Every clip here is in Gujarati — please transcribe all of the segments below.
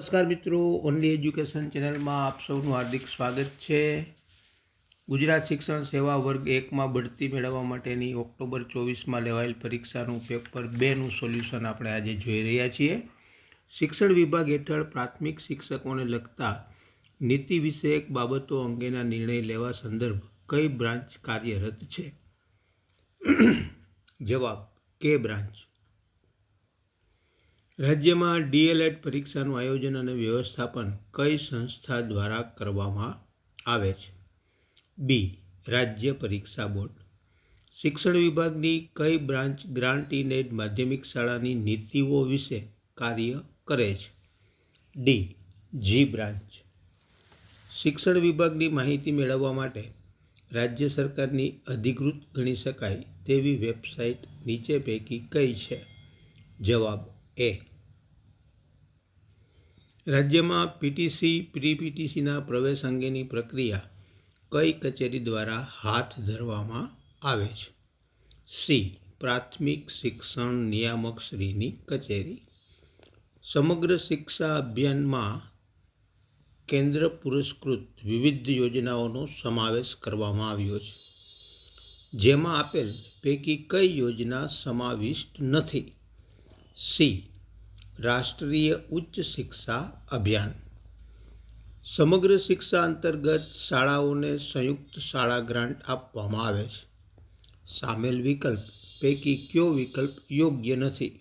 નમસ્કાર મિત્રો ઓનલી એજ્યુકેશન ચેનલમાં આપ સૌનું હાર્દિક સ્વાગત છે. ગુજરાત શિક્ષણ સેવા વર્ગ એકમાં બઢતી મેળવવા માટેની ઓક્ટોબર ચોવીસમાં લેવાયેલ પરીક્ષાનું પેપર બેનું સોલ્યુશન આપણે આજે જોઈ રહ્યા છીએ. શિક્ષણ વિભાગ હેઠળ પ્રાથમિક શિક્ષકોને લગતા નીતિ વિષયક બાબતો અંગેના નિર્ણય લેવા સંદર્ભ કઈ બ્રાન્ચ કાર્યરત છે? જવાબ, કે બ્રાન્ચ? રાજ્યમાં ડીએલએડ પરીક્ષાનું આયોજન અને વ્યવસ્થાપન કઈ સંસ્થા દ્વારા કરવામાં આવે છે? બી, રાજ્ય પરીક્ષા બોર્ડ. શિક્ષણ વિભાગની કઈ બ્રાન્ચ ગ્રાન્ટ ઇન એડ માધ્યમિક શાળાની નીતિઓ વિશે કાર્ય કરે છે? D, G branch. શિક્ષણ વિભાગની માહિતી મેળવવા માટે રાજ્ય સરકારની અધિકૃત ગણી શકાય તેવી વેબસાઇટ નીચે પૈકી કઈ છે? જવાબ એ રાજ્યમાં પીટીસી પ્રી પીટીસીના પ્રવેશ અંગેની પ્રક્રિયા કઈ કચેરી દ્વારા હાથ ધરવામાં આવે છે? સી. પ્રાથમિક શિક્ષણ નિયામક શ્રીની કચેરી. સમગ્ર શિક્ષા અભિયાનમાં કેન્દ્ર પુરસ્કૃત વિવિધ યોજનાઓનો સમાવેશ કરવામાં આવ્યો છે. જેમાં આપેલ પૈકી કઈ યોજના સમાવિષ્ટ નથી? સી. રાષ્ટ્રીય ઉચ્ચ શિક્ષા અભિયાન. સમગ્ર શિક્ષા અંતર્ગત શાળાઓને સંયુક્ત શાળા ગ્રાન્ટ આપવામાં આવે છે. સામેલ વિકલ્પ પૈકી કયો વિકલ્પ યોગ્ય નથી?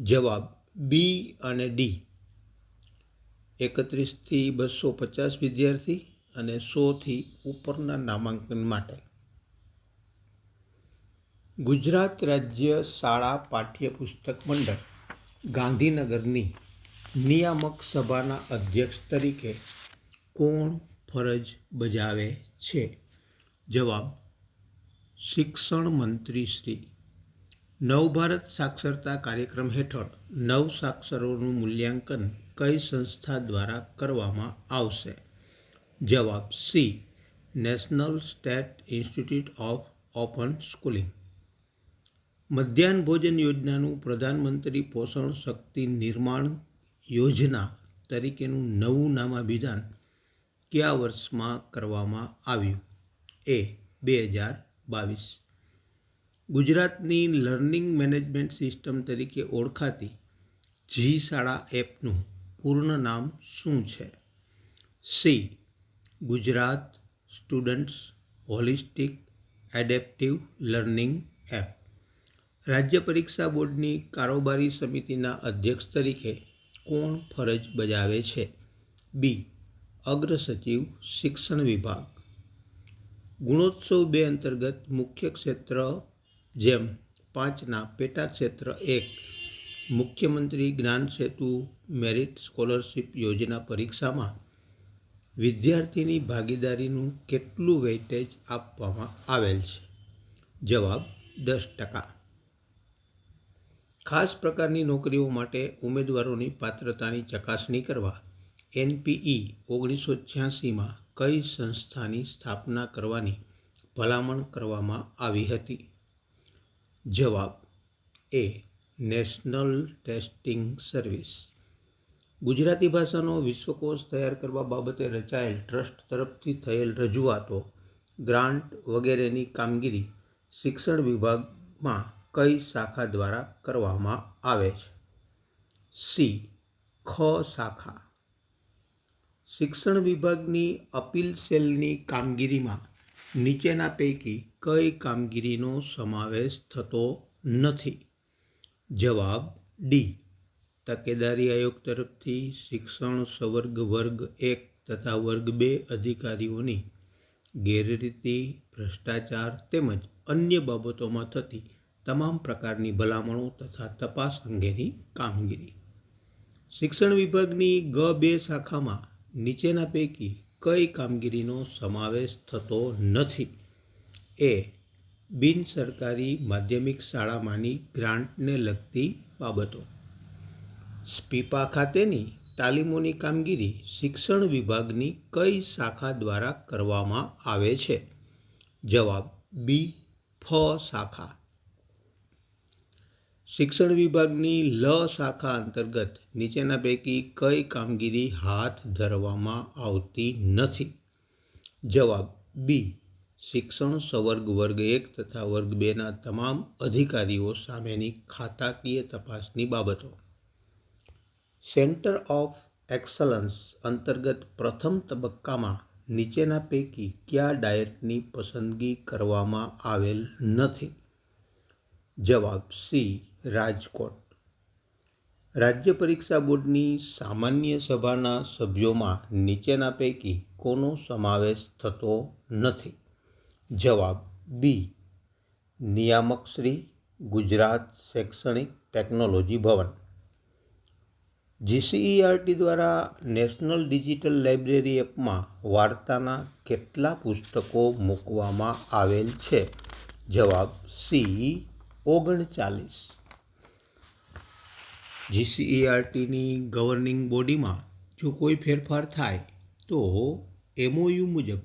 જવાબ બી અને ડી. એકત્રીસથી બસો પચાસ વિદ્યાર્થી અને સોથી ઉપરના નામાંકન માટે. ગુજરાત રાજ્ય શાળા પાઠ્યપુસ્તક મંડળ. ગાંધીનગરની નિયામક સભાના અધ્યક્ષ તરીકે કોણ ફરજ બજાવે છે? જવાબ, શિક્ષણ મંત્રી શ્રી. નવભારત સાક્ષરતા કાર્યક્રમ હેઠળ નવ સાક્ષરોનું મૂલ્યાંકન કઈ સંસ્થા દ્વારા કરવામાં આવશે? જવાબ, C. National state institute of open schooling. મધ્યાહન ભોજન યોજનાનું પ્રધાનમંત્રી પોષણ શક્તિ નિર્માણ યોજના તરીકેનું નવું નામાભિધાન કયા વર્ષમાં કરવામાં આવ્યું? એ, બે હજાર બાવીસ. ગુજરાતની લર્નિંગ મેનેજમેન્ટ સિસ્ટમ તરીકે ઓળખાતી જી શાળા એપનું પૂર્ણ નામ શું છે? C, Gujarat students holistic adaptive learning app. રાજ્ય પરીક્ષા બોર્ડની કારોબારી સમિતિના અધ્યક્ષ તરીકે કોણ ફરજ બજાવે છે? બી. અગ્ર સચિવ શિક્ષણ વિભાગ. ગુણોત્સવ બે અંતર્ગત મુખ્ય ક્ષેત્ર જેમ પાંચના પેટા ક્ષેત્ર એક, મુખ્યમંત્રી જ્ઞાન સેતુ મેરિટ સ્કોલરશિપ યોજના પરીક્ષામાં વિદ્યાર્થીની ભાગીદારીનું કેટલું વેઇટેજ આપવામાં આવેલ છે? જવાબ દસ ટકા. ખાસ પ્રકારની નોકરીઓ માટે ઉમેદવારોની પાત્રતાની ચકાસણી કરવા એનપીઈ ઓગણીસો છ્યાસીમાં કઈ સંસ્થાની સ્થાપના કરવાની ભલામણ કરવામાં આવી હતી? જવાબ A, national testing service. Gujarati ભાષાનો વિશ્વકોશ તૈયાર કરવા બાબતે રચાયેલ ટ્રસ્ટ તરફથી થયેલ રજૂઆતો, ગ્રાન્ટ વગેરેની કામગીરી શિક્ષણ વિભાગમાં કઈ શાખા દ્વારા કરવામાં આવે છે? સી. ખ શાખા. શિક્ષણ વિભાગની અપીલ સેલની કામગીરીમાં નીચેના પૈકી કઈ કામગીરીનો સમાવેશ થતો નથી? જવાબ ડી. તકેદારી આયોગ તરફથી શિક્ષણ સંવર્ગ વર્ગ એક તથા વર્ગ બે અધિકારીઓની ગેરરીતિ, ભ્રષ્ટાચાર તેમજ અન્ય બાબતોમાં થતી તમામ પ્રકારની ભલામણો તથા તપાસ અંગેની કામગીરી. શિક્ષણ વિભાગની ગ બે શાખામાં નીચેના પૈકી કઈ કામગીરીનો સમાવેશ થતો નથી? એ. બિન સરકારી માધ્યમિક શાળામાંની ગ્રાન્ટને લગતી બાબતો. સ્પીપા ખાતેની તાલીમોની કામગીરી શિક્ષણ વિભાગની કઈ શાખા દ્વારા કરવામાં આવે છે? જવાબ બી. ફ શાખા. શિક્ષણ વિભાગની લ શાખા અંતર્ગત નીચેના પૈકી કઈ કામગીરી હાથ ધરવામાં આવતી નથી? જવાબ બી. શિક્ષણ સંવર્ગ વર્ગ એક તથા વર્ગ બેના તમામ અધિકારીઓ સામેની ખાતાકીય તપાસની બાબતો. સેન્ટર ઓફ એક્સલન્સ અંતર્ગત પ્રથમ તબક્કામાં નીચેના પૈકી કયા ડાયટની પસંદગી કરવામાં આવેલ નથી? જવાબ સી. રાજકોટ. રાજ્ય પરીક્ષા બોર્ડની સામાન્ય સભાના સભ્યોમાં નીચેના પૈકી કોનો સમાવેશ થતો નથી? જવાબ બી, નિયામક શ્રી, ગુજરાત શૈક્ષણિક ટેકનોલોજી ભવન. જીસીઈઆરટી દ્વારા નેશનલ ડિજિટલ લાઇબ્રેરી એપમાં વાર્તાના કેટલા પુસ્તકો મૂકવામાં આવેલ છે? જવાબ સી, ઓગણચાલીસ. જીસીઈઆરટીની ગવર્નિંગ બોડીમાં જો કોઈ ફેરફાર થાય, તો એમઓયુ મુજબ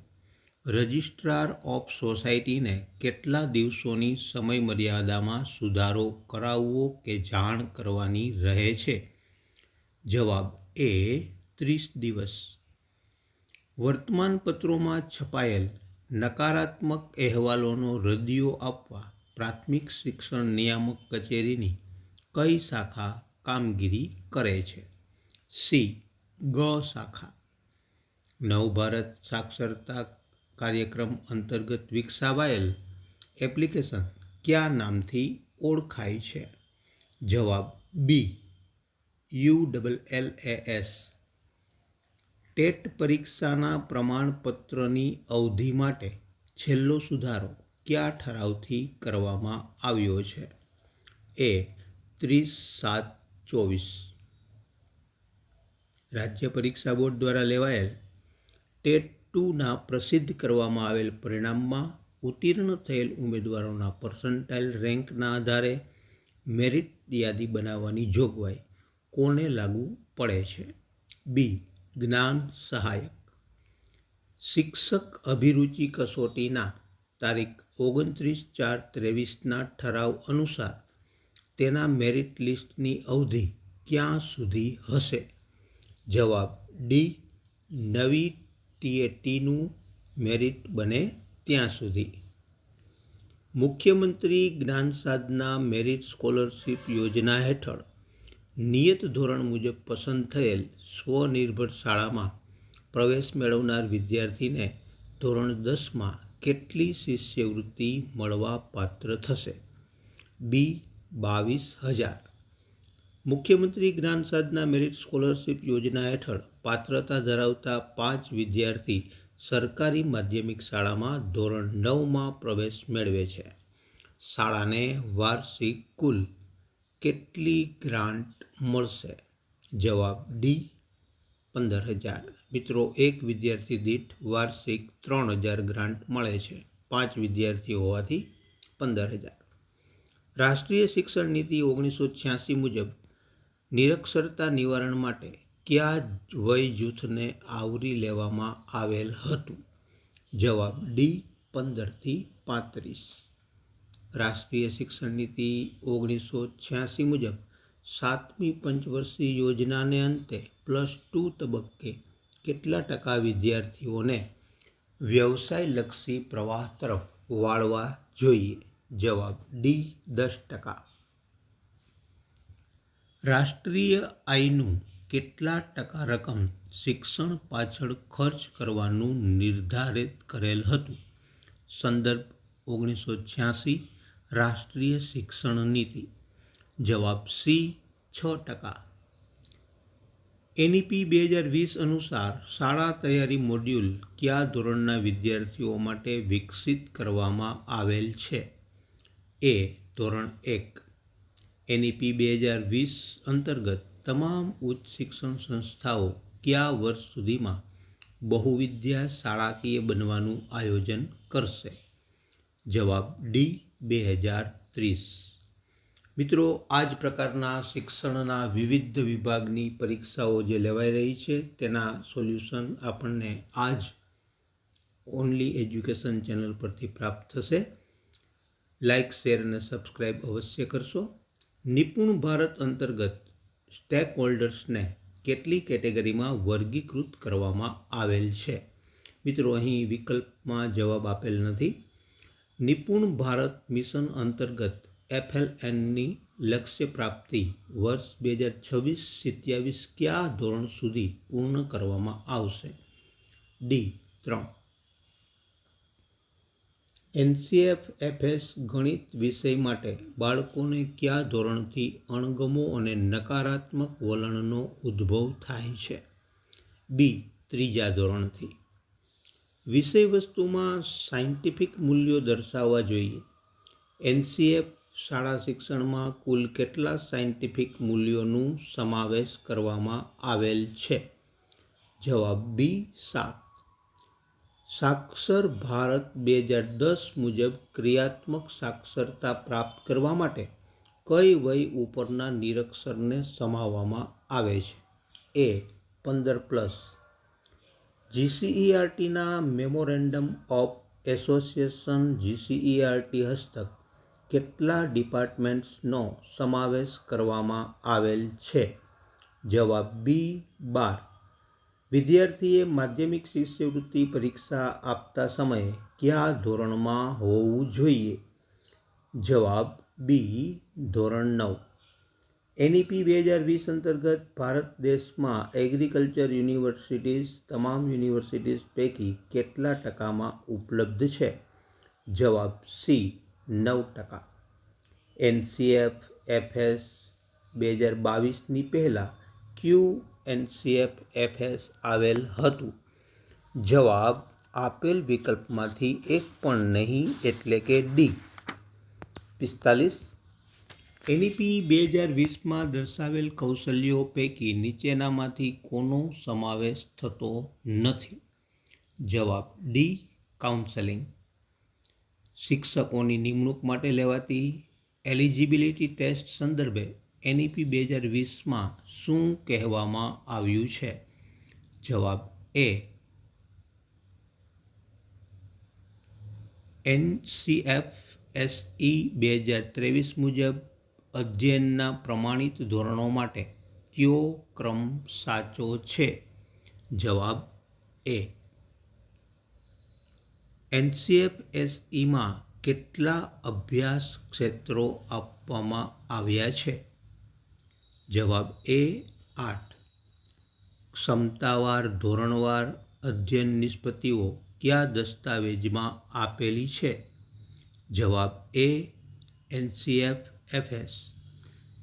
રજિસ્ટ્રાર ઓફ સોસાયટીને કેટલા દિવસોની સમયમર્યાદામાં સુધારો કરાવવો કે જાણ કરવાની રહે છે? જવાબ એ, ત્રીસ દિવસ. વર્તમાનપત્રોમાં છપાયેલ નકારાત્મક અહેવાલોનો રદિયો આપવા પ્રાથમિક શિક્ષણ નિયામક કચેરીની કઈ શાખા કામગીરી કરે છે. સી. ગ શાખા. નવભારત સાક્ષરતા કાર્યક્રમ અંતર્ગત વિકસાવાયેલ એપ્લિકેશન કયા નામથી ઓળખાય છે? જવાબ B. U double L A S. TET પરીક્ષાના પ્રમાણપત્રની અવધિ માટે છેલ્લો સુધારો કયા ઠરાવથી કરવામાં આવ્યો છે? એ. ત્રીસ સાત ચોવીસ. રાજ્ય પરીક્ષા બોર્ડ દ્વારા લેવાયેલ ટેટ ટુના પ્રસિદ્ધ કરવામાં આવેલ પરિણામમાં ઉત્તીર્ણ થયેલ ઉમેદવારોના પર્સન્ટાઇલ રેન્કના આધારે મેરિટ યાદી બનાવવાની જોગવાઈ કોને લાગુ પડે છે? બી. જ્ઞાન સહાયક. શિક્ષક અભિરુચિ કસોટીના તારીખ ઓગણત્રીસ ચાર ત્રેવીસના ઠરાવ અનુસાર તેના મેરિટ લિસ્ટની અવધિ ક્યાં સુધી હશે? જવાબ ડી નવી ટીએટીનું મેરિટ બને ત્યાં સુધી. મુખ્યમંત્રી જ્ઞાન સાધના મેરિટ સ્કોલરશિપ યોજના હેઠળ નિયત ધોરણ મુજબ પસંદ થયેલ સ્વનિર્ભર શાળામાં પ્રવેશ મેળવનાર વિદ્યાર્થીને ધોરણ દસમાં કેટલી શિષ્યવૃત્તિ મળવા પાત્ર થશે? બી બાવીસ હજાર. મુખ્યમંત્રી જ્ઞાન સાધના મેરિટ સ્કોલરશિપ યોજના હેઠળ પાત્રતા ધરાવતા પાંચ વિદ્યાર્થી સરકારી માધ્યમિક શાળામાં ધોરણ નવમાં પ્રવેશ મેળવે છે. શાળાને વાર્ષિક કુલ કેટલી ગ્રાન્ટ મળશે? જવાબ ડી, પંદર હજાર. મિત્રો, એક વિદ્યાર્થી દીઠ વાર્ષિક ત્રણ હજાર ગ્રાન્ટ મળે છે. પાંચ વિદ્યાર્થીઓ હોવાથી પંદર હજાર. રાષ્ટ્રીય શિક્ષણ નીતિ ઓગણીસો છ્યાસી મુજબ નિરક્ષરતા નિવારણ માટે કયા વય જૂથને આવરી લેવામાં આવેલ હતું? જવાબ ડી પંદરથી પાંત્રીસ. રાષ્ટ્રીય શિક્ષણ નીતિ ઓગણીસો છ્યાસી મુજબ સાતમી પંચવર્ષીય યોજનાને અંતે પ્લસ ટુ તબક્કે કેટલા ટકા વિદ્યાર્થીઓને વ્યવસાયલક્ષી પ્રવાહ તરફ વાળવા જોઈએ? જવાબ ડી, દસ ટકા. રાષ્ટ્રીય આયનું કેટલા ટકા રકમ શિક્ષણ પાછળ ખર્ચ કરવાનું નિર્ધારિત કરેલ હતું? સંદર્ભ ઓગણીસો છ્યાસી, રાષ્ટ્રીય શિક્ષણ નીતિ. જવાબ સી, છ ટકા. એનઈપી બે હજાર વીસ અનુસાર શાળા તૈયારી મોડ્યુલ કયા ધોરણના વિદ્યાર્થીઓ માટે વિકસિત કરવામાં આવેલ છે? એ ધોરણ એક. એનઈપી બે હજાર વીસ અંતર્ગત તમામ ઉચ્ચ શિક્ષણ સંસ્થાઓ કયા વર્ષ સુધીમાં બહુવિદ્યા શાળાકીય બનવાનું આયોજન કરશે? જવાબ ડી, બે હજાર ત્રીસ. મિત્રો આ જ પ્રકારના શિક્ષણના વિવિધ વિભાગની પરીક્ષાઓ જે લેવાઈ રહી છે, તેના સોલ્યુશન આપણને આ જ ઓનલી એજ્યુકેશન ચેનલ પરથી પ્રાપ્ત થશે. લાઇક શેર અને સબસ્ક્રાઇબ અવશ્ય કરશો. નિપુણ ભારત અંતર્ગત સ્ટેક હોલ્ડર્સને કેટલી કેટેગરીમાં વર્ગીકૃત કરવામાં આવેલ છે? મિત્રો, અહીં વિકલ્પમાં જવાબ આપેલ નથી. નિપુણ ભારત મિશન અંતર્ગત એફએલએનની લક્ષ્ય પ્રાપ્તિ વર્ષ બે હજાર છવ્વીસ સિત્યાવીસ કયા ધોરણ સુધી પૂર્ણ કરવામાં આવશે? ડી, ત્રણ. એનસીએફ એફએસ ગણિત વિષય માટે બાળકોને કયા ધોરણથી અણગમો અને નકારાત્મક વલણનો ઉદ્ભવ થાય છે? બી, ત્રીજા ધોરણથી. વિષય વસ્તુમાં સાયન્ટિફિક મૂલ્યો દર્શાવવા જોઈએ. એનસીએફ શાળા શિક્ષણમાં કુલ કેટલા સાયન્ટિફિક મૂલ્યોનું સમાવેશ કરવામાં આવેલ છે? જવાબ બી, સાત. સાક્ષર ભારત બે હજાર દસ મુજબ ક્રિયાત્મક સાક્ષરતા પ્રાપ્ત કરવા માટે કઈ વય ઉપરના નિરક્ષરને સમાવવામાં આવે છે? એ પંદર પ્લસ. જીસીઈઆરટીના મેમોરેન્ડમ ઓફ એસોસિએશન જીસીઈઆરટી હસ્તક કેટલા ડિપાર્ટમેન્ટ્સનો સમાવેશ કરવામાં આવેલ છે? જવાબ બી બાર. વિદ્યાર્થીએ માધ્યમિક શિષ્યવૃત્તિ પરીક્ષા આપતા સમયે કયા ધોરણમાં હોવું જોઈએ? જવાબ બી, ધોરણ નવ. એનઈપી બે હજાર વીસ અંતર્ગત ભારત દેશમાં એગ્રીકલ્ચર યુનિવર્સિટીઝ તમામ યુનિવર્સિટીઝ પૈકી કેટલા ટકામાં ઉપલબ્ધ છે? જવાબ સી, નવ ટકા. એનસીએફ, એફએસ બે હજાર બાવીસની પહેલાં ક્યુ એનસીએફ એફએસ આવેલ હતું. જવાબ, આપેલ વિકલ્પમાંથી એક પણ નહીં એટલે કે ડી. પિસ્તાલીસ. એનઈપી બે હજાર વીસમાં દર્શાવેલ કૌશલ્યો પૈકી નીચેનામાંથી કોનો સમાવેશ થતો નથી? જવાબ, ડી, કાઉન્સેલિંગ. શિક્ષકોની નિમણૂક માટે લેવાતી એલિજિબિલિટી ટેસ્ટ સંદર્ભે એનઈપી બે હજાર વીસમાં શું કહેવામાં આવ્યું છે? જવાબ એ. એનસીએફ એસઈ બે હજાર ત્રેવીસ મુજબ અધ્યયનના પ્રમાણિત ધોરણો માટે કયો ક્રમ સાચો છે? જવાબ એ. એનસીએફ એસઈમાં કેટલા અભ્યાસ ક્ષેત્રો આપવામાં આવ્યા છે? જવાબ એ આઠ. ક્ષમતાવાર, ધોરણવાર અધ્યયન નિષ્પત્તિઓ કયા દસ્તાવેજમાં આપેલી છે? જવાબ A NCF FS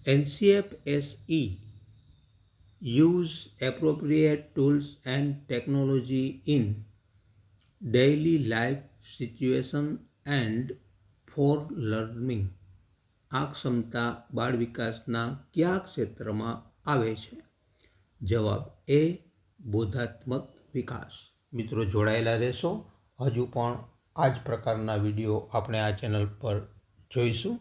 NCF S. E use appropriate tools and technology in daily life situation and for learning. આ ક્ષમતા બાળ વિકાસના કયા ક્ષેત્રમાં આવે છે? જવાબ એ, બોધાત્મક વિકાસ. મિત્રો જોડાયેલા રહેશો. હજુ પણ આ જ પ્રકારના વીડિયો આપણે આ ચેનલ પર જોઈશું.